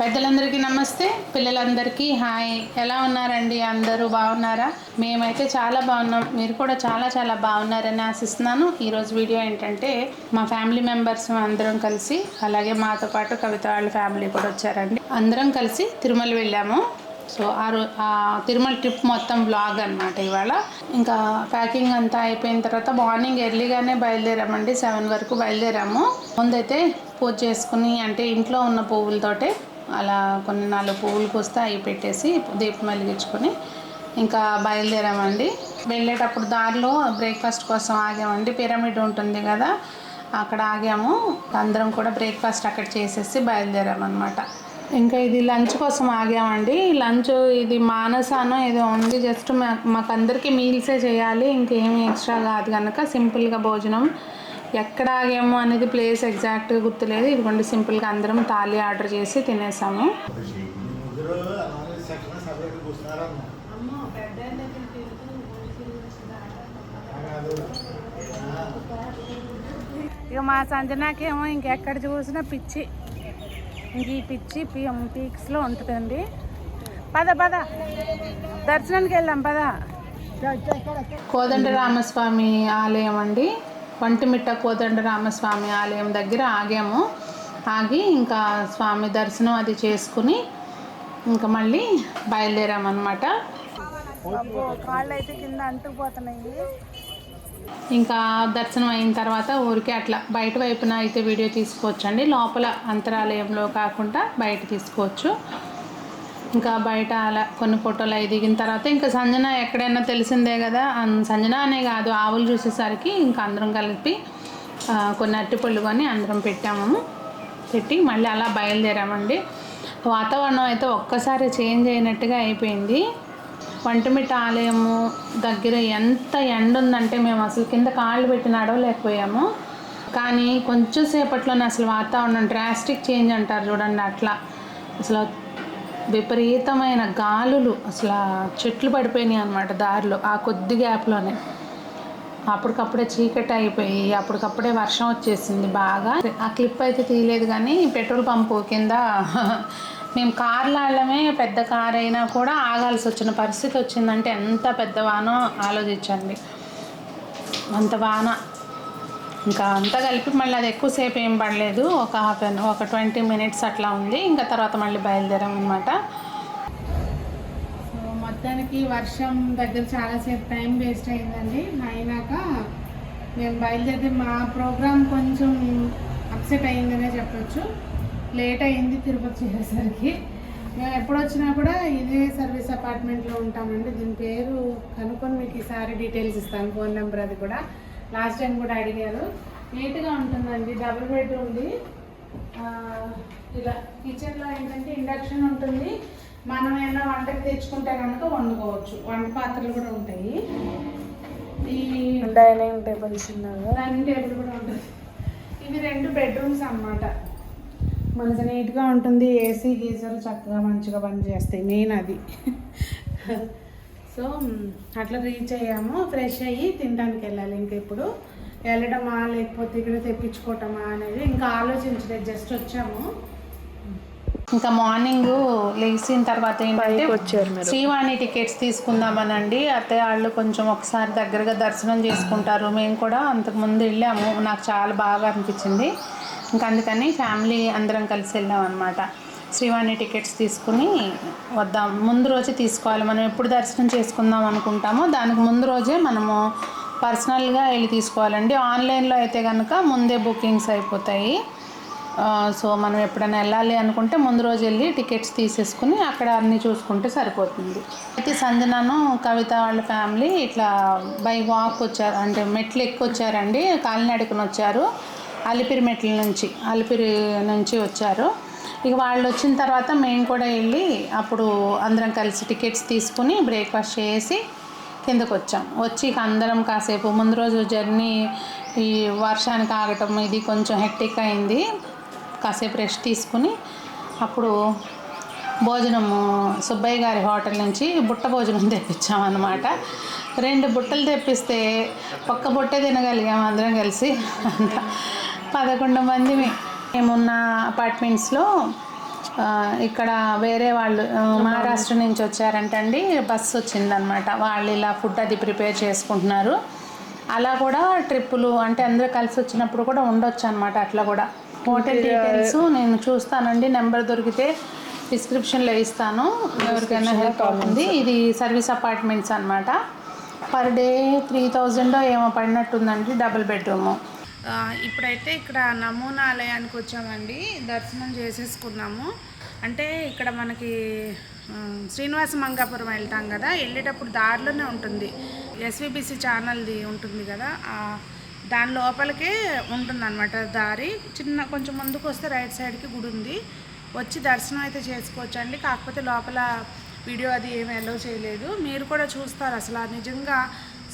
పెద్దలందరికీ నమస్తే. పిల్లలందరికీ హాయ్. ఎలా ఉన్నారండి అందరూ? బాగున్నారా? మేమైతే చాలా బాగున్నాం. మీరు కూడా చాలా చాలా బాగున్నారని ఆశిస్తున్నాను. ఈరోజు వీడియో ఏంటంటే మా ఫ్యామిలీ మెంబర్స్ అందరం కలిసి అలాగే మాతో పాటు కవిత వాళ్ళ ఫ్యామిలీ కూడా వచ్చారండి. అందరం కలిసి తిరుమల వెళ్ళాము. సో ఆ రో ఆ తిరుమల ట్రిప్ మొత్తం బ్లాగ్ అనమాట ఇవాళ. ఇంకా ప్యాకింగ్ అంతా అయిపోయిన తర్వాత మార్నింగ్ ఎర్లీగానే బయలుదేరామండి. సెవెన్ వరకు బయలుదేరాము. ముందైతే పూజ చేసుకుని అంటే ఇంట్లో ఉన్న పువ్వులతోటే అలా కొన్ని నాలుగు పువ్వులు కోస్తే అవి పెట్టేసి దీపం వెలిగించుకొని ఇంకా బయలుదేరామండి. వెళ్ళేటప్పుడు దారిలో బ్రేక్ఫాస్ట్ కోసం ఆగామండి. పిరమిడ్ ఉంటుంది కదా అక్కడ ఆగాము. అందరం కూడా బ్రేక్ఫాస్ట్ అక్కడ చేసేసి బయలుదేరామన్నమాట. ఇంకా ఇది లంచ్ కోసం ఆగామండి. లంచ్ ఇది మానసానో ఏదో ఉంది. జస్ట్ మాకు అందరికీ మీల్సే చేయాలి. ఇంకేమీ ఎక్స్ట్రా కాదు కనుక సింపుల్గా భోజనం ఎక్కడ ఆగాము అనేది ప్లేస్ ఎగ్జాక్ట్గా గుర్తులేదు. ఇదిగోండి సింపుల్గా అందరం థాలీ ఆర్డర్ చేసి తినేసాము. ఇక మా సంజనాకేమో ఇంకెక్కడ చూసినా పిచ్చి. ఇంక ఈ పిచ్చి పీక్స్లో ఉంటుందండి. పద పద. దర్శనానికి వెళ్ళాం పద. కోదండ రామస్వామి ఆలయం అండి. వంటిమిట్ట కోదండ రామస్వామి ఆలయం దగ్గర ఆగాము. ఆగి ఇంకా స్వామి దర్శనం అది చేసుకుని ఇంకా మళ్ళీ బయలుదేరామన్నమాట. ఇంకా దర్శనం అయిన తర్వాత ఊరికే అట్లా బయట వైపున అయితే వీడియో తీసుకోవచ్చు అండి లోపల అంతరాలయంలో కాకుండా బయట తీసుకోవచ్చు. ఇంకా బయట అలా కొన్ని ఫోటోలు అవి దిగిన తర్వాత ఇంకా సంజన ఎక్కడైనా తెలిసిందే కదా. సంజన అనే కాదు ఆవులు చూసేసరికి ఇంకా అందరం కలిపి కొన్ని అరటిపళ్ళు కొని అందరం పెట్టాము. పెట్టి మళ్ళీ అలా బయలుదేరామండి. వాతావరణం అయితే ఒక్కసారి చేంజ్ అయినట్టుగా అయిపోయింది. వంటమిట్ట ఆలయము దగ్గర ఎంత ఎండ ఉందంటే మేము అసలు కింద కాళ్ళు పెట్టి నడవలేకపోయాము. కానీ కొంచెం సేపట్లోనే అసలు వాతావరణం డ్రాస్టిక్ చేంజ్ అంటారు చూడండి అట్లా. అసలు విపరీతమైన గాలులు అసలు చెట్లు పడిపోయినాయి అనమాట దారిలో ఆ కొద్ది గ్యాప్లోనే అప్పటికప్పుడే చీకటి అయిపోయి అప్పటికప్పుడే వర్షం వచ్చేసింది బాగా. ఆ క్లిప్ అయితే తీయలేదు కానీ పెట్రోల్ పంపు కింద మేము కార్లు వెళ్ళడమే పెద్ద కార్ అయినా కూడా ఆగాల్సి వచ్చిన పరిస్థితి వచ్చిందంటే ఎంత పెద్ద వానో ఆలోచించండి. అంత వాన. ఇంకా అంతా కలిపి మళ్ళీ అది ఎక్కువసేపు ఏం పడలేదు. ఒక హాఫ్ అన్ ఒక ట్వంటీ మినిట్స్ అట్లా ఉంది. ఇంకా తర్వాత మళ్ళీ బయలుదేరాం అనమాట సో మొత్తానికి వర్షం దగ్గర చాలాసేపు టైం వేస్ట్ అయిందండి. అయినాక మేము బయలుదేరితే మా ప్రోగ్రామ్ కొంచెం అప్సెట్ అయిందనే చెప్పొచ్చు. లేట్ అయింది తిరుపతి చేసేసరికి. మేము ఎప్పుడు వచ్చినా కూడా ఇదే సర్వీస్ అపార్ట్మెంట్లో ఉంటామండి. దీని పేరు కనుక్కొని మీకు ఈసారి డీటెయిల్స్ ఇస్తాను. ఫోన్ నెంబర్ అది కూడా. లాస్ట్ టైం కూడా అడిగారు. నీట్గా ఉంటుందండి డబుల్ బెడ్రూమ్ది ఆ, ఇలా కిచెన్లో ఏంటంటే ఇండక్షన్ ఉంటుంది. మనం ఏమైనా వంటకి తెచ్చుకుంటే కనుక వండుకోవచ్చు. వంట పాత్రలు కూడా ఉంటాయి. ఈ డైనింగ్ టేబుల్ చిన్నగా డైనింగ్ టేబుల్ కూడా ఉంటుంది. ఇవి రెండు బెడ్రూమ్స్ అన్నమాట. మనకి నీట్గా ఉంటుంది ఏసీ గీజర్ చక్కగా మంచిగా పనిచేస్తాయి. మెయిన్ అది. సో అట్లా రీచ్ అయ్యాము. ఫ్రెష్ అయ్యి తినడానికి వెళ్ళాలి ఇంక ఇప్పుడు. వెళ్ళడమా లేకపోతే ఇక్కడ తెప్పించుకోవటమా అనేది ఇంకా ఆలోచించలేదు జస్ట్ వచ్చాము. ఇంకా మార్నింగ్ లేచిన తర్వాత ఏంటంటే శ్రీవాణి టికెట్స్ తీసుకుందామనండి. అత్తయ్య వాళ్ళు కొంచెం ఒకసారి దగ్గరగా దర్శనం చేసుకుంటారు. మేము కూడా అంతకుముందు వెళ్ళాము. నాకు చాలా బాగా అనిపించింది. ఇంకా అందుకని ఫ్యామిలీ అందరం కలిసి వెళ్ళాం అనమాట శ్రీవాణి టికెట్స్ తీసుకుని వద్దాం. ముందు రోజే తీసుకోవాలి. మనం ఎప్పుడు దర్శనం చేసుకుందాం అనుకుంటామో దానికి ముందు రోజే మనము పర్సనల్గా వెళ్ళి తీసుకోవాలండి. ఆన్లైన్లో అయితే కనుక ముందే బుకింగ్స్ అయిపోతాయి. సో మనం ఎప్పుడైనా వెళ్ళాలి అనుకుంటే ముందు రోజు వెళ్ళి టికెట్స్ తీసేసుకుని అక్కడ అన్నీ చూసుకుంటే సరిపోతుంది. అయితే సంజనను కవిత వాళ్ళ ఫ్యామిలీ ఇట్లా బై వాక్ వచ్చారు. అంటే మెట్లు ఎక్కువ వచ్చారండి కాలినడకన వచ్చారు అలిపిరి మెట్ల నుంచి అలిపిరి నుంచి వచ్చారు. ఇక వాళ్ళు వచ్చిన తర్వాత మేము కూడా వెళ్ళి అప్పుడు అందరం కలిసి టికెట్స్ తీసుకుని బ్రేక్ఫాస్ట్ చేసి కిందకు వచ్చాం. వచ్చి ఇక అందరం కాసేపు ముందు రోజు జర్నీ ఈ వర్షానికి ఆగటం ఇది కొంచెం హెక్టిక్ అయింది. కాసేపు రెస్ట్ తీసుకుని అప్పుడు భోజనము సుబ్బయ్య గారి హోటల్ నుంచి బుట్ట భోజనం తెప్పించామన్నమాట. రెండు బుట్టలు తెప్పిస్తే ఒక్క బుట్టే తినగలిగాం అందరం కలిసి. అంత పదకొండు మంది మేమున్న అపార్ట్మెంట్స్లో ఇక్కడ వేరే వాళ్ళు మహారాష్ట్ర నుంచి వచ్చారంటండి బస్సు వచ్చిందనమాట. వాళ్ళు ఇలా ఫుడ్ అది ప్రిపేర్ చేసుకుంటున్నారు. అలా కూడా ట్రిప్పులు అంటే అందరూ కలిసి వచ్చినప్పుడు కూడా ఉండొచ్చు అనమాట అట్లా కూడా. హోటల్ డీటెయిల్స్ నేను చూస్తానండి నెంబర్ దొరికితే డిస్క్రిప్షన్లో ఇస్తాను. ఎవరికైనా హెల్ప్ అవుతుంది. ఇది సర్వీస్ అపార్ట్మెంట్స్ అనమాట. పర్ డే త్రీ థౌజండ్ ఏమో పడినట్టుందండి డబుల్ బెడ్రూము. ఇప్పుడైతే ఇక్కడ నమూనా ఆలయానికి వచ్చామండి. దర్శనం చేసేసుకున్నాము. అంటే ఇక్కడ మనకి శ్రీనివాస మంగాపురం వెళ్తాం కదా వెళ్ళేటప్పుడు దారిలోనే ఉంటుంది. ఎస్విబిసి ఛానల్ది ఉంటుంది కదా దాని లోపలికే ఉంటుంది అనమాట దారి. చిన్న కొంచెం ముందుకు వస్తే రైట్ సైడ్కి గుడి ఉంది. వచ్చి దర్శనం అయితే చేసుకోవచ్చు అండి కాకపోతే లోపల వీడియో అది ఏమీ అలో చేయలేదు. మీరు కూడా చూస్తారు అసలు. నిజంగా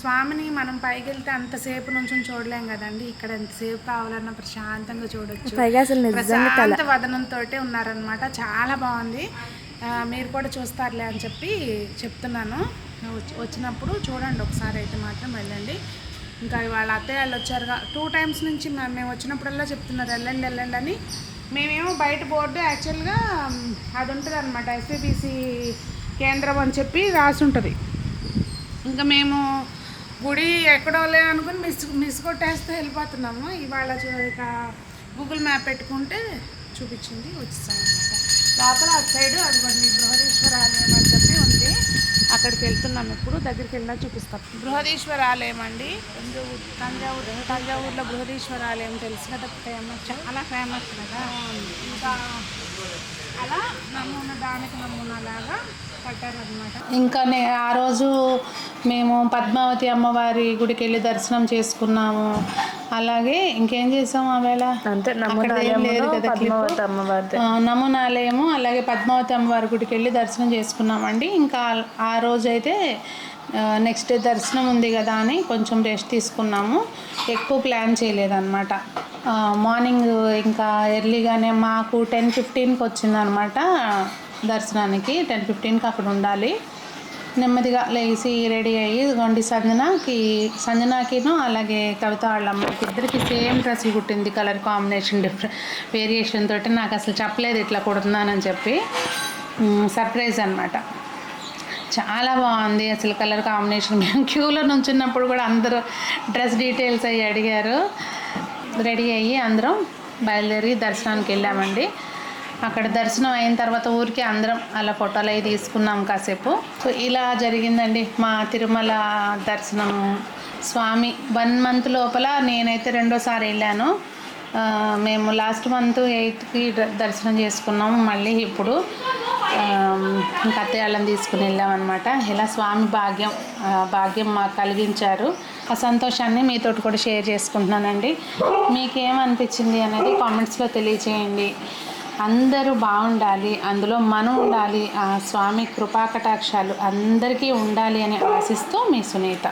స్వామిని మనం పైకి వెళ్తే అంతసేపు నుంచి చూడలేం కదండి. ఇక్కడ ఎంతసేపు కావాలన్నా ప్రశాంతంగా చూడొచ్చు. ప్రశాంత వదనంతో ఉన్నారనమాట చాలా బాగుంది. మీరు కూడా చూస్తారులే అని చెప్పి చెప్తున్నాను. వచ్చి- వచ్చినప్పుడు చూడండి ఒకసారి అయితే మాత్రం వెళ్ళండి. ఇంకా వాళ్ళ అత్తయ్య వాళ్ళు వచ్చారుగా టూ టైమ్స్ నుంచి మేము వచ్చినప్పుడల్లా చెప్తున్నారు వెళ్ళండి వెళ్ళండి అని. మేమేమో బయట బోర్డు యాక్చువల్గా అది ఉంటుంది అనమాట ఎస్పీబీసీ కేంద్రం అని చెప్పి రాసి ఉంటుంది. ఇంకా మేము గుడి ఎక్కడో లే అనుకుని మిస్ మిస్ కొట్టేస్తే వెళ్ళిపోతున్నాము. ఇవాళ ఇక గూగుల్ మ్యాప్ పెట్టుకుంటే చూపించింది వచ్చేసాం అనమాట లోపల అటు సైడ్ అది కొన్ని బృహదీశ్వర ఆలయం అని చెప్పి ఉంది. అక్కడికి వెళ్తున్నాం ఇప్పుడు దగ్గరికి వెళ్ళినా చూపిస్తాం. బృహదీశ్వర ఆలయం అండి. తంజావూరు తంజావూరు తంజావూరులో బృహదీశ్వర ఆలయం తెలుసు కదా ఫేమస్ చాలా ఫేమస్ కదా. ఇంకా అలా నమూనా దానికి నమూనా లాగా ఇంకా నే ఆ రోజు మేము పద్మావతి అమ్మవారి గుడికి వెళ్ళి దర్శనం చేసుకున్నాము. అలాగే ఇంకేం చేసాము ఆ వేళ అంతే నమూనాలయము అలాగే పద్మావతి అమ్మవారి గుడికి వెళ్ళి దర్శనం చేసుకున్నామండి. ఇంకా ఆ రోజు అయితే నెక్స్ట్ డే దర్శనం ఉంది కదా అని కొంచెం రెస్ట్ తీసుకున్నాము. ఎక్కువ ప్లాన్ చేయలేదన్నమాట. మార్నింగ్ ఇంకా ఎర్లీగానే మాకు టెన్ ఫిఫ్టీన్కి వచ్చిందనమాట దర్శనానికి టెన్ ఫిఫ్టీన్కి అక్కడ ఉండాలి. నెమ్మదిగా లేచి రెడీ అయ్యి గొండి సంజనాకి సంజనాకిను అలాగే కవిత వాళ్ళ అమ్మకి ఇద్దరికి సేమ్ డ్రెస్ కుట్టింది కలర్ కాంబినేషన్ డిఫరెంట్ వేరియేషన్ తోటి. నాకు అసలు చెప్పలేదు ఇట్లా కుడుతున్నానని చెప్పి. సర్ప్రైజ్ అనమాట చాలా బాగుంది అసలు కలర్ కాంబినేషన్. మేము క్యూలో నుంచున్నప్పుడు కూడా అందరూ డ్రెస్ డీటెయిల్స్ అయ్యి అడిగారు. రెడీ అయ్యి అందరం బయలుదేరి దర్శనానికి వెళ్ళామండి. అక్కడ దర్శనం అయిన తర్వాత ఊరికి అందరం అలా ఫోటోలు అవి తీసుకున్నాం కాసేపు. సో ఇలా జరిగిందండి మా తిరుమల దర్శనం. స్వామి వన్ మంత్ లోపల నేనైతే రెండోసారి వెళ్ళాను. మేము లాస్ట్ మంత్ ఎయిత్కి దర్శనం చేసుకున్నాము. మళ్ళీ ఇప్పుడు ఇంకా అత్తయ్య తీసుకుని వెళ్ళామన్నమాట ఇలా స్వామి భాగ్యం భాగ్యం మాకు కలిగించారు. ఆ సంతోషాన్ని మీతోటి కూడా షేర్ చేసుకుంటున్నానండి. మీకేమనిపించింది అనేది కామెంట్స్లో తెలియజేయండి అందరూ బాగుండాలి అందులో మనం ఉండాలి ఆ స్వామి కృపాకటాక్షాలు అందరికీ ఉండాలి అని ఆశిస్తూ మీ సునీత.